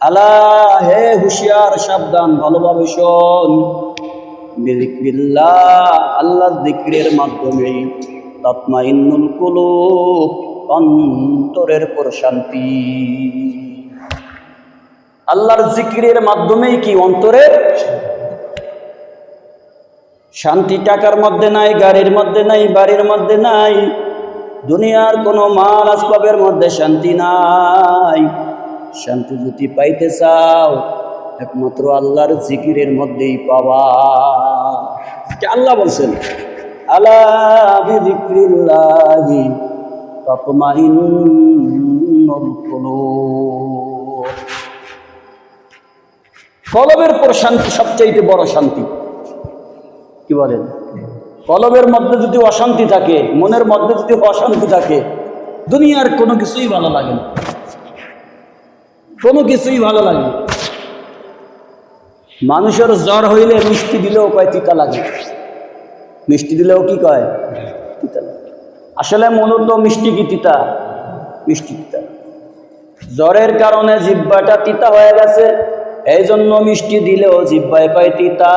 আলা হে হুশিয়ার, সাবধান, ভালোভাবে শোন। আল্লাহর জিক্রের মাধ্যমে তৎমাইন্নুল কুলুব, অন্তরের প্রশান্তি আল্লাহর জিক্রের মাধ্যমেই কি অন্তরের শান্তি টাকার মধ্যে নাই, গাড়ির মধ্যে নাই, বাড়ির মধ্যে নাই, দুনিয়ার কোনো মাল আসবাবের মধ্যে শান্তি নাই। শান্তি যদি পাইতে চাও, একমাত্র আল্লাহর জিকিরের মধ্যেই এটা আল্লাহ বলছেন, আলা বিযিক্রিল্লাহি তাতমাইন্নুল কুলুব। কলবের পর শান্তি সবচাইতে বড় শান্তি। কি বলেন? কলবের মধ্যে যদি অশান্তি থাকে, মনের মধ্যে যদি অশান্তি থাকে, দুনিয়ার কোনো কিছুই ভালো লাগে না। কোনো কিছুই ভালো লাগে মানুষের জ্বর হইলে মিষ্টি দিলেও কয়, তিতা লাগে। মিষ্টি দিলেও কি কয়, তিতা আসলে মূলত মিষ্টি কি তিতা? মিষ্টি তিতা। জ্বরের কারণে জিব্বাটা তিতা হয়ে গেছে এই জন্য মিষ্টি দিলেও জিব্বায় কয়, তিতা।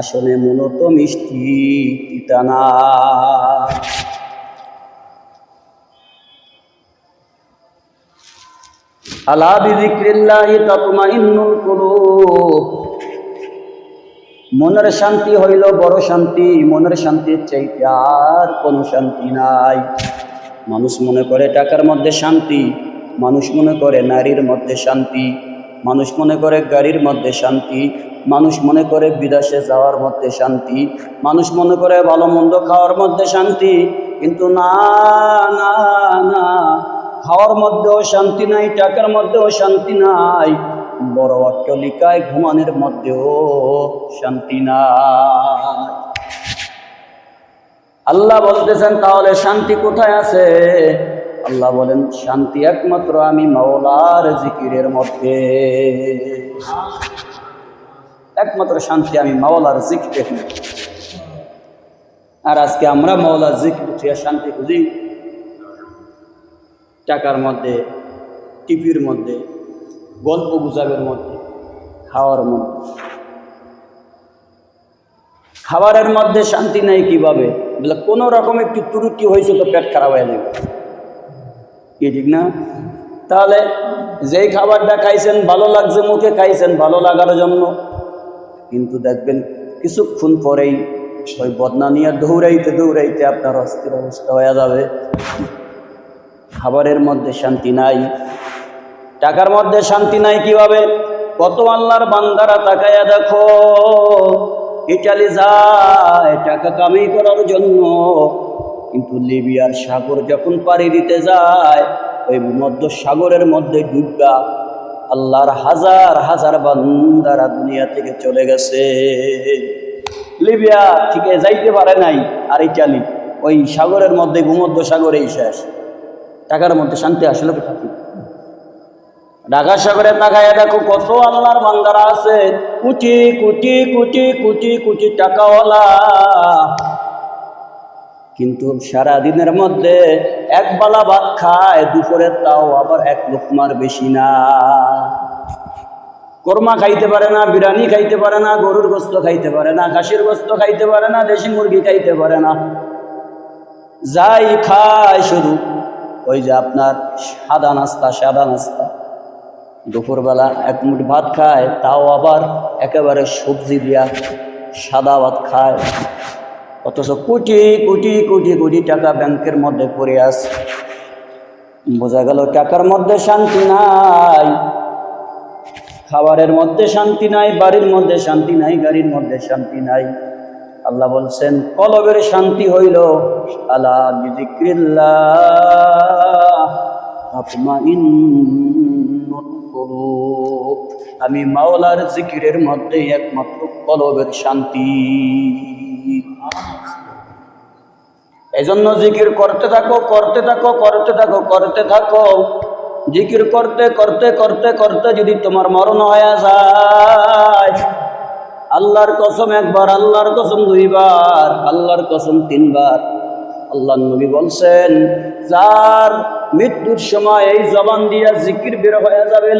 আসলে মূলত মিষ্টি তিতা না। মনের শান্তি হইল বড় শান্তি, মনের শান্তির চাইতে আর কোনো শান্তি নাই। মানুষ মনে করে টাকার মধ্যে শান্তি, মানুষ মনে করে নারীর মধ্যে শান্তি, মানুষ মনে করে গাড়ির মধ্যে শান্তি, মানুষ মনে করে বিদেশে যাওয়ার মধ্যে শান্তি, মানুষ মনে করে ভালো মন্দ খাওয়ার মধ্যে শান্তি। কিন্তু না না না খাওয়ার মধ্যেও শান্তি নাই, টাকার মধ্যেও শান্তি নাই। বড় অট্টলিকায় ঘুমানোর মধ্যেও শান্তি নাই। আল্লাহ বলতেছেন, তাহলে শান্তি কোথায় আছে? আল্লাহ বলেন, শান্তি একমাত্র আমি মাওলার জিকিরের মধ্যে। একমাত্র শান্তি আমি মাওলার জিকিরের আর আজকে আমরা মাওলার জিকির শান্তি খুঁজি। টাকার মধ্যে, টিভির মধ্যে, গল্প গুজবের মধ্যে, খাওয়ার মধ্যে। খাবারের মধ্যে শান্তি নেই কীভাবে? বলে, কোনো রকম একটু ত্রুটি হয়েছে তো পেট খারাপ হয়ে যাবে। কি ঠিক না? তাহলে যেই খাবারটা খাইছেন, ভালো লাগছে মুখে, খাইছেন, ভালো লাগার জন্য। কিন্তু দেখবেন, কিছুক্ষণ পরেই ওই বদনা নিয়ে দৌড়াইতে দৌড়াইতে আপনার অস্থির অবস্থা হয়ে যাবে। খাবারের মধ্যে শান্তি নাই। টাকার মধ্যে শান্তি নাই কীভাবে? কত আল্লাহর বান্দারা তাকায়া দেখো, ইটালি যায় টাকা কামাই করার জন্য। কিন্তু লিবিয়ার সাগর যখন পাড়ি দিতে যায়, ওই মধ্য সাগরের মধ্যে ডুববা আল্লাহর হাজার হাজার বান্দারা দুনিয়া থেকে চলে গেছে। লিবিয়া থেকে যাইতে পারে নাই আর ইটালি। ওই সাগরের মধ্যে ভূমধ্য সাগরেই শেষ। টাকার মধ্যে শান্তি আসলে কোথা থেকে? ঢাকা সাগরে তাকায় দেখো, কত আল্লাহর বান্দারা আছে। কোটি কোটি কোটি কোটি কোটি টাকাওয়ালা। কিন্তু সারা দিনের মধ্যে এক বেলা ভাত খায় দুপুরের তাও আবার এক লোকমার বেশি না। কোরমা খাইতে পারে না, বিরিয়ানি খাইতে পারে না, গরুর গোস্ত খাইতে পারে না, খাসির গোস্ত খাইতে পারে না, দেশি মুরগি খাইতে পারে না। যাই খায় শুধু ওই যে আপনার সাদা নাস্তা সাদা নাস্তা। দুপুরবেলা এক মুঠ ভাত খায়, তাও আবার একেবারে সবজি দিয়া সাদা ভাত খায়। অথচ কোটি কোটি কোটি কোটি টাকা ব্যাংকের মধ্যে পড়ে আছে। বোঝা গেল টাকার মধ্যে শান্তি নাই, খাবারের মধ্যে শান্তি নাই, বাড়ির মধ্যে শান্তি নাই, গাড়ির মধ্যে শান্তি নাই। আল্লাহ বলছেন, কলবের শান্তি হইল, আলা আমি মাওলার জিকিরের মধ্যে একমাত্র কলবের শান্তি। এজন্য জিকির করতে থাকো করতে থাকো করতে থাকো করতে থাকো। জিকির করতে করতে করতে করতে যদি তোমার মরণ হয়ে যায় আল্লাহর কসম একবার, আল্লাহর কসম দুইবার, আল্লাহর কসম তিনবার। আল্লাহ নবী বলছেন, যার মৃত্যুর সময় এই জবান দিয়া জিকির বের হয়ে যাবে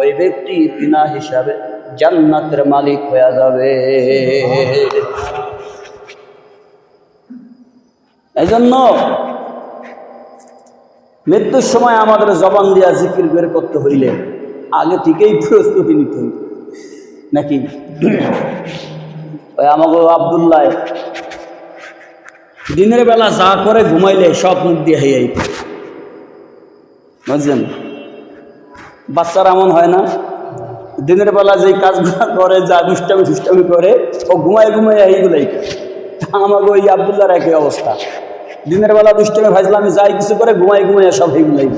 ওই ব্যক্তি বিনা হিসাবে জান্নাতের মালিক হয়ে যাবে। এই জন্য মৃত্যুর সময় আমাদের জবান দিয়া জিকির বের করতে হইলে আগে থেকেই প্রস্তুতি নিতে হইল নাকি? ওই আমাকে আবদুল্লাহ, দিনের বেলা যা করে ঘুমাইলে সব মুখ দিয়ে হয়ে যাইত বুঝছেন বাচ্চারা এমন হয় না? দিনের বেলা যে কাজগুলো করে, যা দুষ্টামি দুষ্টামি করে, ও ঘুমায় ঘুমায় এইগুলাই আমাকে ওই আবদুল্লাহর একই অবস্থা। দিনের বেলা দুষ্টামি ভাজলামি যাই কিছু করে ঘুমাই ঘুমাই সব এইগুলাই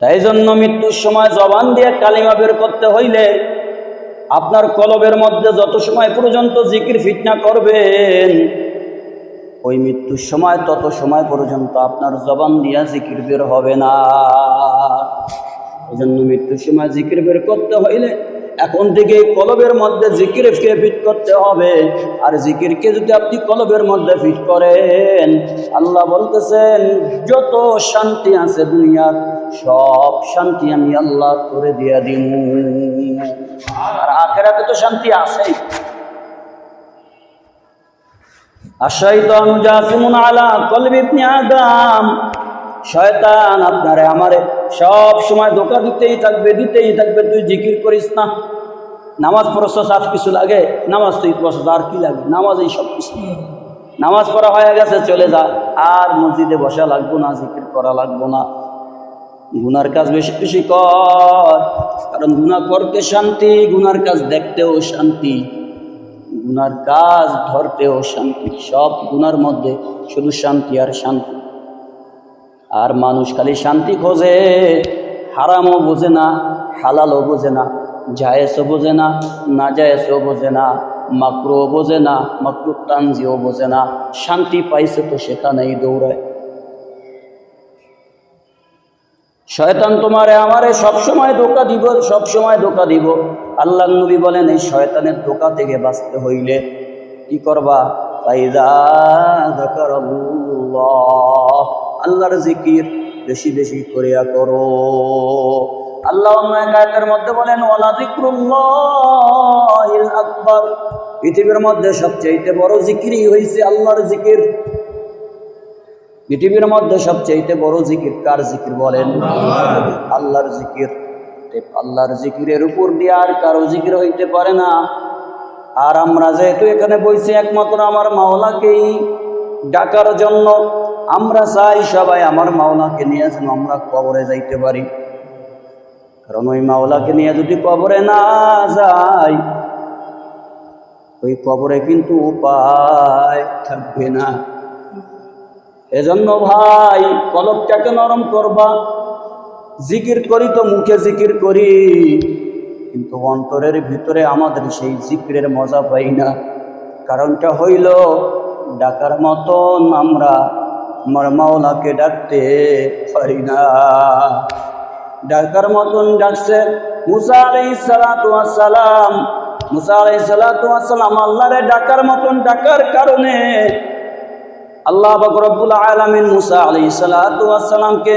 তাই জন্য মৃত্যুর সময় জবান দিয়ে কালিমা বের করতে হইলে আপনার কলবের মধ্যে যত সময় পর্যন্ত জিকির ফিটনা করবেন, ওই মৃত্যুর সময় তত সময় পর্যন্ত আপনার জবান দিয়া জিকির বের হবে না। এই জন্য মৃত্যুর সময় জিকির বের করতে হইলে এখন থেকে কলবের মধ্যে জিকিরকে ফিট করতে হবে। আর জিকিরকে যদি আপনি কলবের মধ্যে ফিট করেন, আল্লাহ বলতেছেন, যত শান্তি আছে দুনিয়ার, সব শান্তি আমি আল্লাহ করে দিয়া দিন আর আখেরাতে তো শান্তি আছেই। আশাইতান জাসিমুন আলা কলবি ইবনে আদম, শয়তান আপনারে আমারে সব সময় ধোকা দিতেই থাকবে দিতেই থাকবে, তুই জিকির করিস না। নামাজ পড়ছ আর কিছু লাগে, নামাজ তুই পড়ছ আর কি লাগে? নামাজ এই সব কিছু। নামাজ পড়া হয়ে গেছে, চলে যা। আর মসজিদে বসা লাগবো না, জিকির করা লাগবো না। গুনার কাজ বেশি বেশি কর, কারণ গুনাহ করতে শান্তি, গুনার কাজ দেখতেও শান্তি। গুনার কাজ ধরতেও শান্তি। সব গুনার মধ্যে শুধু শান্তি আর শান্তি। আর মানুষ খালি শান্তি খোঁজে। হারামও বোঝে না, হালালও বোঝে না, জায়েজও বোঝে না না জায়েজও বোঝে না মাকরুও বোঝে না মাকরু তানজিও বোঝে না, শান্তি পাইছে তো সেখানেই দৌড়ায়। শয়তান তোমারে, আমারে সবসময় ধোকা দিব, সবসময় ধোকা দিব। আল্লাহ নবী বলেন, এই শয়তানের ধোকা থেকে বাঁচতে হইলে কি করবা? আল্লাহর জিকির বেশি বেশি করিয়া করো। আল্লাহ অন্য মধ্যে বলেন যিকরুল্লাহিল আকবার। পৃথিবীর মধ্যে সবচেয়ে বড় জিকিরই হইছে আল্লাহর জিকির। পৃথিবীর মধ্যে সবচেয়ে বড় জিকির কার জিকির বলেন? আল্লাহর। জিকির। আল্লাহর জিকিরের উপর দিয়ে আর কারও জিকির হইতে পারে না। আর আমরা যেহেতু এখানে বইছি একমাত্র আমার মাওলাকেই ডাকার জন্য আমরা চাই সবাই আমার মাওলাকে নিয়ে যেন আমরা কবরে যাইতে পারি। কারণ ওই মাওলাকে নিয়ে যদি কবরে না যাই, ওই কবরে কিন্তু উপায় থাকবে না। এজন্য ভাই কলকটাকে নরম করবা, জিকির করি তো মুখে জিকির করি, কিন্তু অন্তরের ভিতরে আমাদের সেই জিকিরের মজা পাই না। কারণটা হইল, ডাকার মতন আমরা আমার মাওলাকে ডাকতে পারি না। ডাকার মতন ডাকছে। মুসা আলাই সালাম। মুসা আলাই সালাম আল্লাহরে ডাকার মতন ডাকার কারণে আল্লাহ বকরবুল আলমিন মুসা আলি সালাতামকে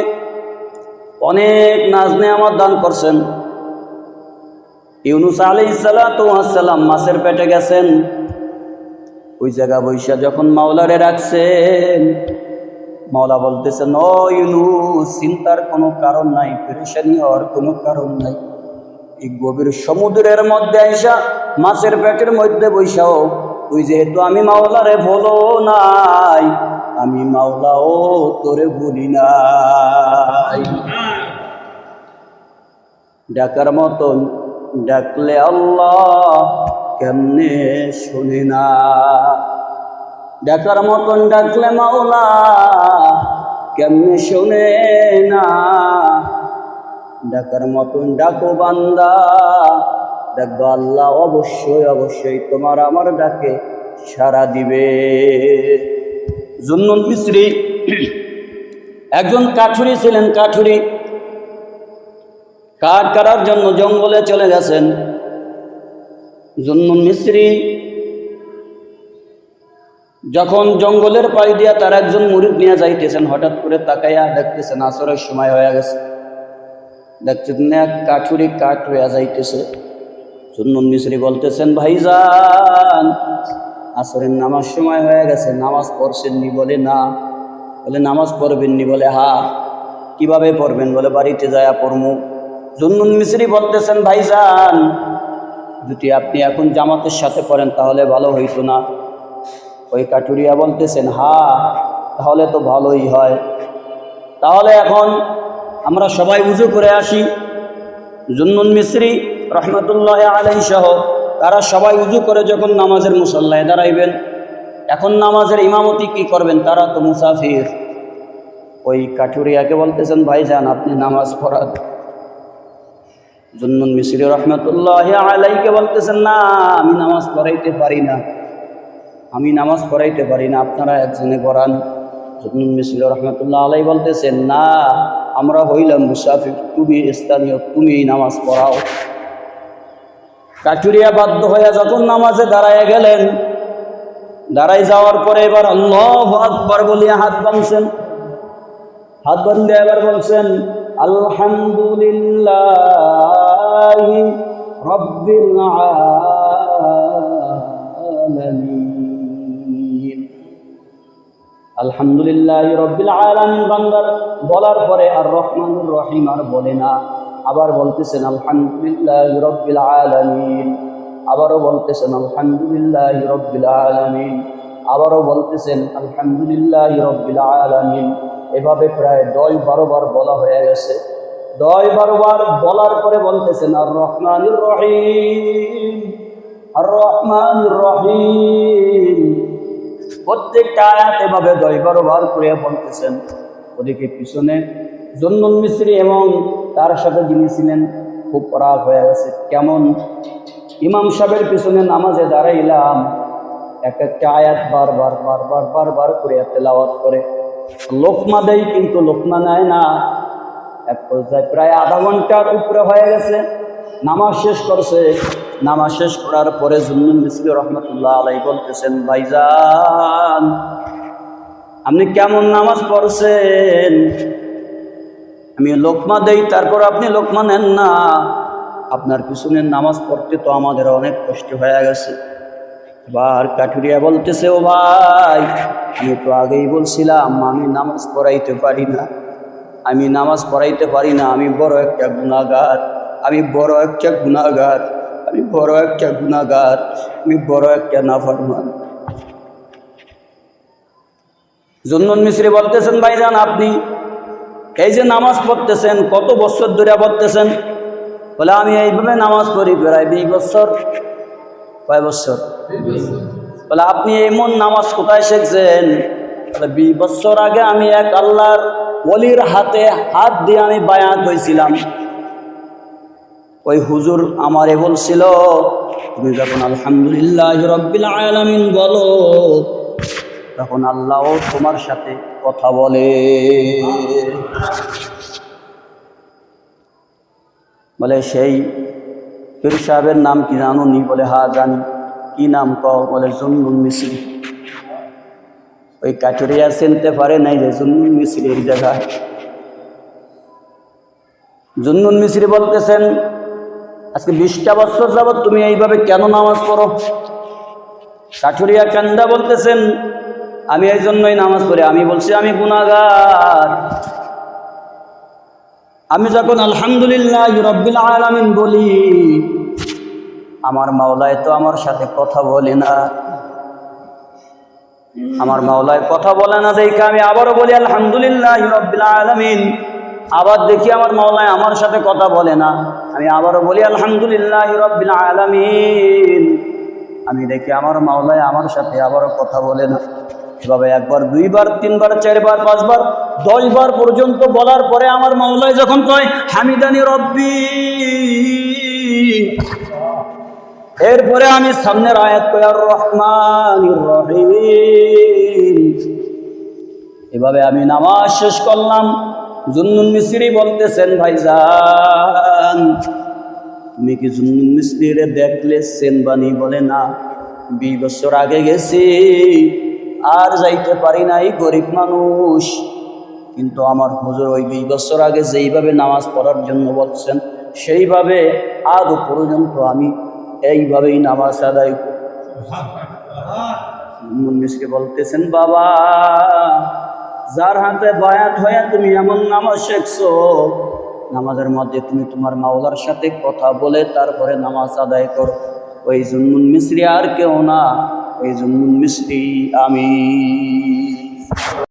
অনেক নাজ আমার দান করছেন। ইউনুস আলি সালাতাম মাছের পেটে গেছেন। ওই জায়গা বৈশা যখন মাওলারে রাখছেন মাওলা বলতেছেন, ও চিন্তার কোনো কারণ নাই, পেরেশানি হওয়ার কোনো কারণ নাই। এই গভীর সমুদ্রের মধ্যে আইসা, মাছের পেটের মধ্যে বৈশাও তুই যেহেতু আমি মাওলারে বলো নাই, আমি মাওলাও তোরে বলি নাই। ডাকার মতন ডাকলে আল্লাহ কেমনে শুনে না? ডাকার মতন ডাকলে মাওলা, কেমনে শোনে না? ডাকার মতন ডাকো বান্দা, দেখব আল্লাহ অবশ্যই অবশ্যই তোমার আমার ডাকে সারা দিবে। জুন্নুন মিশ্রি, একজন কাঠুরি ছিলেন, কাঠুরি। কাঠ কাটার জন্য জঙ্গলে চলে গেছেন? জুন্নুন মিস্ত্রি যখন জঙ্গলের পাই দিয়া তার একজন মুরিদ নিয়ে যাইতেছেন, হঠাৎ করে তাকাইয়া দেখতেছেন, আসরের সময় হয়ে গেছে। দেখতেছেন এক কাঠুরি কাঠ হইয়া যাইতেছে। জুন্নুন মিস্ত্রি বলতেছেন, ভাইজান, আসরের নামাজ সময় হয়ে গেছে, নামাজ পড়ছেননি বলে না। বলে, নামাজ পড়বেননি বলে, হা, কীভাবে পড়বেন? বলে, বাড়িতে যায়া পড়মু। জুন্নুন মিস্ত্রি বলতেছেন, ভাইজান, যদি আপনি এখন জামাতের সাথে পড়েন, তাহলে ভালো হইতো না। ওই কাটুরিয়া বলতেছেন, হা, তাহলে তো ভালোই হয়। তাহলে এখন আমরা সবাই উজু করে আসি। জুন্নুন মিস্ত্রি রহমতুল্লাহ আলাই সহ, তারা সবাই উজু করে যখন নামাজের মুসল্লায় দাঁড়াইবেন, এখন নামাজের ইমামতি কি করবেন? তারা তো মুসাফির। ওই কাঠুরিয়াকে বলতেছেন ভাইজান আপনি নামাজ পড়ান। জুন্নুন মিস্ত্রি রহমতুল্লাহ আলাইকে বলতেছেন, না, আমি নামাজ পড়াইতে পারি না। আমি নামাজ পড়াইতে পারি না। আপনারা একজনে পড়ান। মিস্ত্রি রহমতুল্লাহ আলাই বলতেছেন, না, আমরা হইলাম মুসাফির। তুমি স্থানীয়, তুমি নামাজ পড়াও। কাঠুরিয়া বাধ্য হইয়া যখন নামাজে দাঁড়াইয়া গেলেন, দাঁড়াই যাওয়ার পরে এবার আল্লাহ আকবার বলিয়া হাত বাঁধছেন। হাত বান্ধে এবার বলছেন, আলহামদুলিল্লাহ রব্বিল আলহামদুলিল্লাহ রব্বিল আলামিন, বান্দার বলার পরে আর রহমানুর রহিম আর বলে না। আবার বলতেছেন, আলহামদুলিল্লাহ রব্বিল আলামিন। আবারও বলতেছেন, আলহামদুলিল্লাহ রব্বিল আলামিন। আবারও বলতেছেন, আলহামদুলিল্লাহ রব্বিল আলামিন। এভাবে প্রায় দশ বারো বার বলা হয়ে গেছে। দশ বারো বার বলার পরে বলতেছেন, আর রহমানুর রহিম, আর রহমানুর রহিম। প্রত্যেকটা আয়াত এভাবে দশ বারো বার করে বলতেছেন। ওদিকে পিছনে জন্নুন মিস্ত্রি এবং তার সাথে যিনি ছিলেন, খুব পরাগ হয়ে গেছে। কেমন? ইমাম সাহেবের পিছনে নামাজে দাঁড়াইলাম, এক একটা আয়াত বারবার বারবার বারবার করে তেলাওয়াত করে। লোকমা দেয়, কিন্তু লোকমা নেয় না। এক পর্যায়ে প্রায় আধা ঘণ্টার উপরে হয়ে গেছে। নামাজ শেষ করছে। নামাজ শেষ করার পরে জুন্নুন মিসলি রহমতুল্লাহ আলাই বলতেছেন, ভাইজান, আপনি কেমন নামাজ পড়ছেন? আমি লোকমা দেই, তারপর আপনি লোকমা নেন না। আপনার পিছনে নামাজ পড়তে তো আমাদের অনেক কষ্ট হয়ে গেছে। এবার কাঠুরিয়া বলতেছে, ও ভাই, আমি তো আগেই বলছিলাম, আমি নামাজ পড়াইতে পারি না। আমি নামাজ পড়াইতে পারি না, আমি বড় একটা গুণাগার আমি বড় একটা গুণাগার আমি বড় একটা গুণাগার আমি বড় একটা নাফরমান। জন্নন মিশ্রি বলতেছেন, ভাইজান আপনি এই যে নামাজ পড়তেছেন, কত বছর ধরে পড়তেছেন? বলে, আমি এইভাবে নামাজ পড়ি প্রায় বিশ বছর, কয় বছর? বলে, আপনি এমন নামাজ কোথায় শিখছেন? বলে, বিশ বছর আগে আমি এক আল্লাহর অলির হাতে হাত দিয়ে আমি বায়াত হয়েছিলাম। ওই হুজুর আমারে বলছিল, তুমি যখন আলহামদুলিল্লাহ রব্বিল বলো, তখন আল্লাহও তোমার সাথে কথা বলে। বলে, সেই পীর সাহেবের নাম কি জানো নি বলে, হা, জানি। কি নাম কও? বলে, জুন্নুন মিশ্রি ওই কাচুরিয়া চিনতে পারে নাই যে জুন্নুন মিশ্রির জায়গায়। জুন্নুন মিশ্রি বলতেছেন আজকে বিশটা বছর যাবৎ তুমি এইভাবে কেন নামাজ পড়ো? কাঠুরিয়া কান্দা বলতেছেন, আমি এই জন্যই নামাজ পড়ি। আমি বলছি, আমি গুণাগার আমি যখন আলহামদুলিল্লাহ রব্বিল বলি, আমার মাওলায় তো আমার সাথে কথা বলে না। আমার মাওলায় কথা বলে না দেখে আমি আবারও বলি, আলহামদুলিল্লাহ রব্বিল আলামিন। আবার দেখি আমার মাওলায় আমার সাথে কথা বলে না। আমি আবারও বলি, আলহামদুলিল্লাহ রব্বিল আলামিন। আমি দেখি আমার মাওলায় আমার সাথে আবারও কথা বলে না। এভাবে একবার, দুইবার, তিনবার, চারবার, পাঁচবার, দশবার পর্যন্ত বলার পরে আমার মাওলায় যখন কয়, হামিদানি রব্বি। এরপরে আমি সামনের আয়াত কয় আর রহমান রহিম। এভাবে আমি নামাজ শেষ করলাম। জুন্নুন মিস্ত্রি বলতেছেন ভাই ভাইজান, তুমি কি জুন্নুন মিস্ত্রিরে দেখলে সেনবানি বলে, না বিশ বছর আগে গেছি, আর যাইতে পারি নাই, গরিব মানুষ। কিন্তু আমার হুজুর ওই বিশ বছর আগে যেইভাবে নামাজ পড়ার জন্য বলছেন, সেইভাবে আজ পর্যন্ত আমি এইভাবেই নামাজ আদায় করি। মুন্নিসকে বলতেছেন, বাবা যার হাতে বায়াত হয়ে তুমি এমন নামাজ শেখছো, নামাজের মধ্যে তুমি তোমার মাওলার সাথে কথা বলে তারপরে নামাজ আদায় করো। ওই জুনমুন মিস্ত্রি আর কেউ না, ওই জুনমুন মিস্ত্রি আমি।